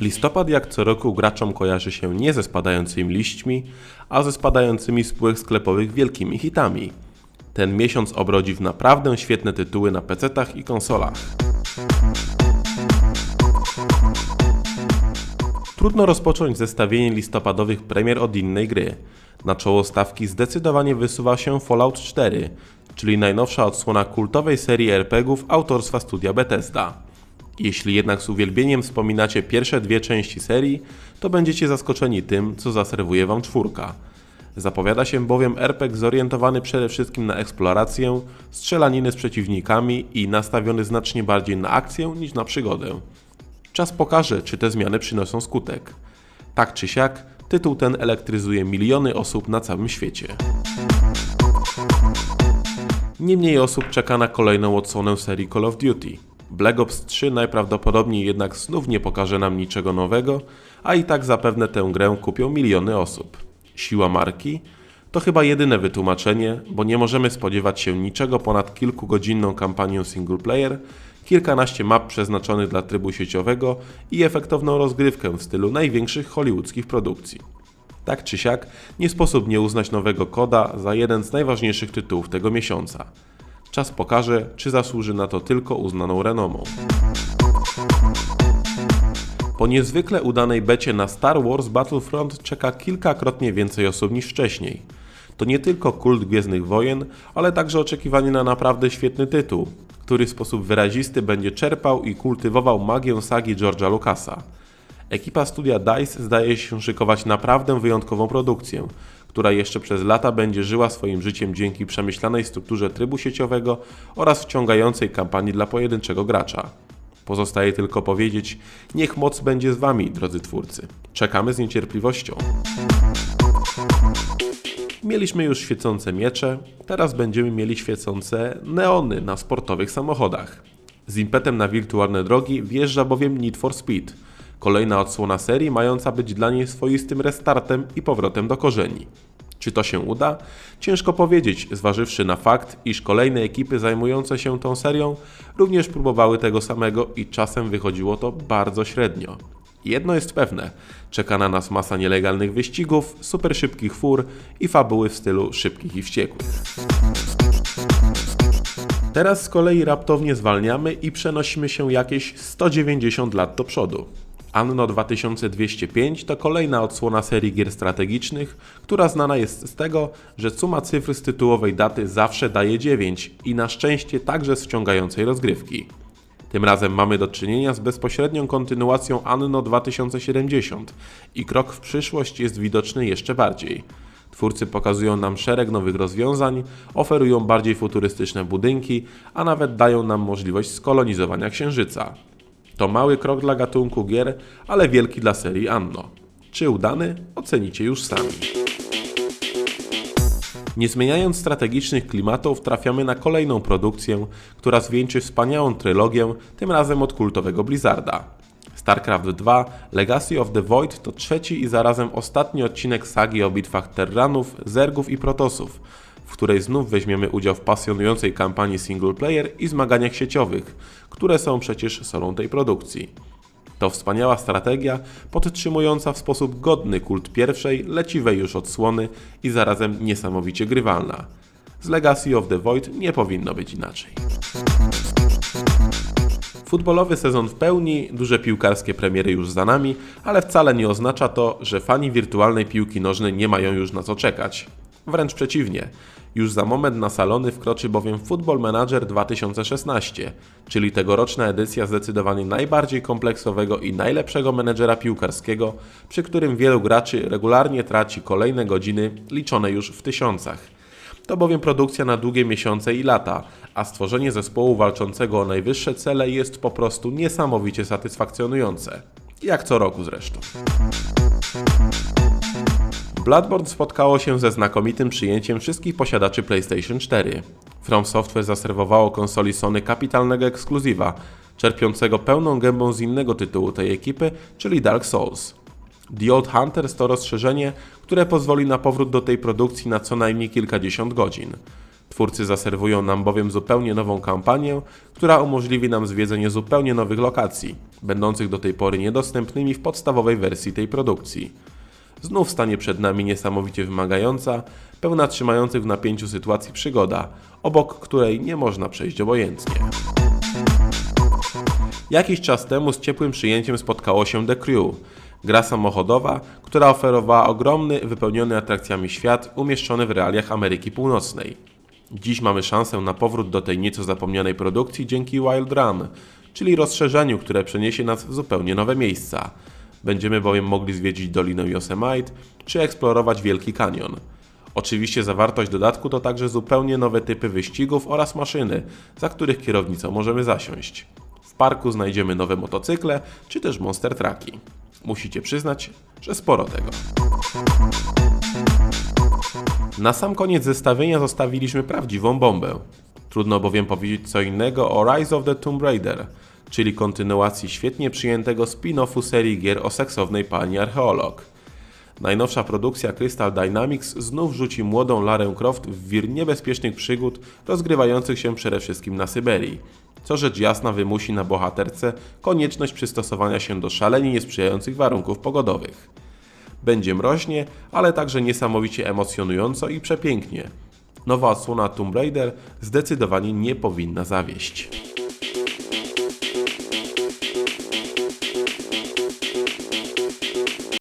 Listopad jak co roku graczom kojarzy się nie ze spadającymi liśćmi, a ze spadającymi z półek sklepowych wielkimi hitami. Ten miesiąc obrodzi w naprawdę świetne tytuły na PC-tach i konsolach. Trudno rozpocząć zestawienie listopadowych premier od innej gry. Na czoło stawki zdecydowanie wysuwa się Fallout 4, czyli najnowsza odsłona kultowej serii RPGów autorstwa studia Bethesda. Jeśli jednak z uwielbieniem wspominacie pierwsze dwie części serii, to będziecie zaskoczeni tym, co zaserwuje wam czwórka. Zapowiada się bowiem RPG zorientowany przede wszystkim na eksplorację, strzelaniny z przeciwnikami i nastawiony znacznie bardziej na akcję niż na przygodę. Czas pokaże, czy te zmiany przynoszą skutek. Tak czy siak, tytuł ten elektryzuje miliony osób na całym świecie. Nie mniej osób czeka na kolejną odsłonę serii Call of Duty. Black Ops 3 najprawdopodobniej jednak znów nie pokaże nam niczego nowego, a i tak zapewne tę grę kupią miliony osób. Siła marki? To chyba jedyne wytłumaczenie, bo nie możemy spodziewać się niczego ponad kilkugodzinną kampanią single player, kilkanaście map przeznaczonych dla trybu sieciowego i efektowną rozgrywkę w stylu największych hollywoodzkich produkcji. Tak czy siak, nie sposób nie uznać nowego koda za jeden z najważniejszych tytułów tego miesiąca. Czas pokaże, czy zasłuży na to tylko uznaną renomą. Po niezwykle udanej becie na Star Wars Battlefront czeka kilkakrotnie więcej osób niż wcześniej. To nie tylko kult Gwiezdnych Wojen, ale także oczekiwanie na naprawdę świetny tytuł, który w sposób wyrazisty będzie czerpał i kultywował magię sagi George'a Lucasa. Ekipa studia DICE zdaje się szykować naprawdę wyjątkową produkcję, która jeszcze przez lata będzie żyła swoim życiem dzięki przemyślanej strukturze trybu sieciowego oraz wciągającej kampanii dla pojedynczego gracza. Pozostaje tylko powiedzieć, niech moc będzie z Wami, drodzy twórcy. Czekamy z niecierpliwością. Mieliśmy już świecące miecze, teraz będziemy mieli świecące neony na sportowych samochodach. Z impetem na wirtualne drogi wjeżdża bowiem Need for Speed, kolejna odsłona serii mająca być dla niej swoistym restartem i powrotem do korzeni. Czy to się uda? Ciężko powiedzieć, zważywszy na fakt, iż kolejne ekipy zajmujące się tą serią również próbowały tego samego i czasem wychodziło to bardzo średnio. Jedno jest pewne, czeka na nas masa nielegalnych wyścigów, super szybkich fur i fabuły w stylu szybkich i wściekłych. Teraz z kolei raptownie zwalniamy i przenosimy się jakieś 190 lat do przodu. Anno 2205 to kolejna odsłona serii gier strategicznych, która znana jest z tego, że suma cyfr z tytułowej daty zawsze daje 9 i na szczęście także z wciągającej rozgrywki. Tym razem mamy do czynienia z bezpośrednią kontynuacją Anno 2070 i krok w przyszłość jest widoczny jeszcze bardziej. Twórcy pokazują nam szereg nowych rozwiązań, oferują bardziej futurystyczne budynki, a nawet dają nam możliwość skolonizowania Księżyca. To mały krok dla gatunku gier, ale wielki dla serii Anno. Czy udany? Ocenicie już sami. Nie zmieniając strategicznych klimatów, trafiamy na kolejną produkcję, która zwieńczy wspaniałą trylogię, tym razem od kultowego Blizzarda. StarCraft 2 Legacy of the Void to trzeci i zarazem ostatni odcinek sagi o bitwach Terranów, Zergów i Protosów, w której znów weźmiemy udział w pasjonującej kampanii single player i zmaganiach sieciowych, które są przecież solą tej produkcji. To wspaniała strategia, podtrzymująca w sposób godny kult pierwszej, leciwej już odsłony i zarazem niesamowicie grywalna. Z Legacy of the Void nie powinno być inaczej. Futbolowy sezon w pełni, duże piłkarskie premiery już za nami, ale wcale nie oznacza to, że fani wirtualnej piłki nożnej nie mają już na co czekać. Wręcz przeciwnie. Już za moment na salony wkroczy bowiem Football Manager 2016, czyli tegoroczna edycja zdecydowanie najbardziej kompleksowego i najlepszego menedżera piłkarskiego, przy którym wielu graczy regularnie traci kolejne godziny liczone już w tysiącach. To bowiem produkcja na długie miesiące i lata, a stworzenie zespołu walczącego o najwyższe cele jest po prostu niesamowicie satysfakcjonujące. Jak co roku zresztą. Bloodborne spotkało się ze znakomitym przyjęciem wszystkich posiadaczy PlayStation 4. From Software zaserwowało konsoli Sony kapitalnego ekskluzywa, czerpiącego pełną gębą z innego tytułu tej ekipy, czyli Dark Souls. The Old Hunters to rozszerzenie, które pozwoli na powrót do tej produkcji na co najmniej kilkadziesiąt godzin. Twórcy zaserwują nam bowiem zupełnie nową kampanię, która umożliwi nam zwiedzenie zupełnie nowych lokacji, będących do tej pory niedostępnymi w podstawowej wersji tej produkcji. Znów stanie przed nami niesamowicie wymagająca, pełna trzymających w napięciu sytuacji przygoda, obok której nie można przejść obojętnie. Jakiś czas temu z ciepłym przyjęciem spotkało się The Crew, gra samochodowa, która oferowała ogromny, wypełniony atrakcjami świat umieszczony w realiach Ameryki Północnej. Dziś mamy szansę na powrót do tej nieco zapomnianej produkcji dzięki Wild Run, czyli rozszerzeniu, które przeniesie nas w zupełnie nowe miejsca. Będziemy bowiem mogli zwiedzić Dolinę Yosemite czy eksplorować Wielki Kanion. Oczywiście zawartość dodatku to także zupełnie nowe typy wyścigów oraz maszyny, za których kierownicą możemy zasiąść. W parku znajdziemy nowe motocykle czy też monster trucki. Musicie przyznać, że sporo tego. Na sam koniec zestawienia zostawiliśmy prawdziwą bombę. Trudno bowiem powiedzieć co innego o Rise of the Tomb Raider, czyli kontynuacji świetnie przyjętego spin-offu serii gier o seksownej pani archeolog. Najnowsza produkcja Crystal Dynamics znów rzuci młodą Larę Croft w wir niebezpiecznych przygód rozgrywających się przede wszystkim na Syberii, co rzecz jasna wymusi na bohaterce konieczność przystosowania się do szalenie niesprzyjających warunków pogodowych. Będzie mroźnie, ale także niesamowicie emocjonująco i przepięknie. Nowa odsłona Tomb Raider zdecydowanie nie powinna zawieść.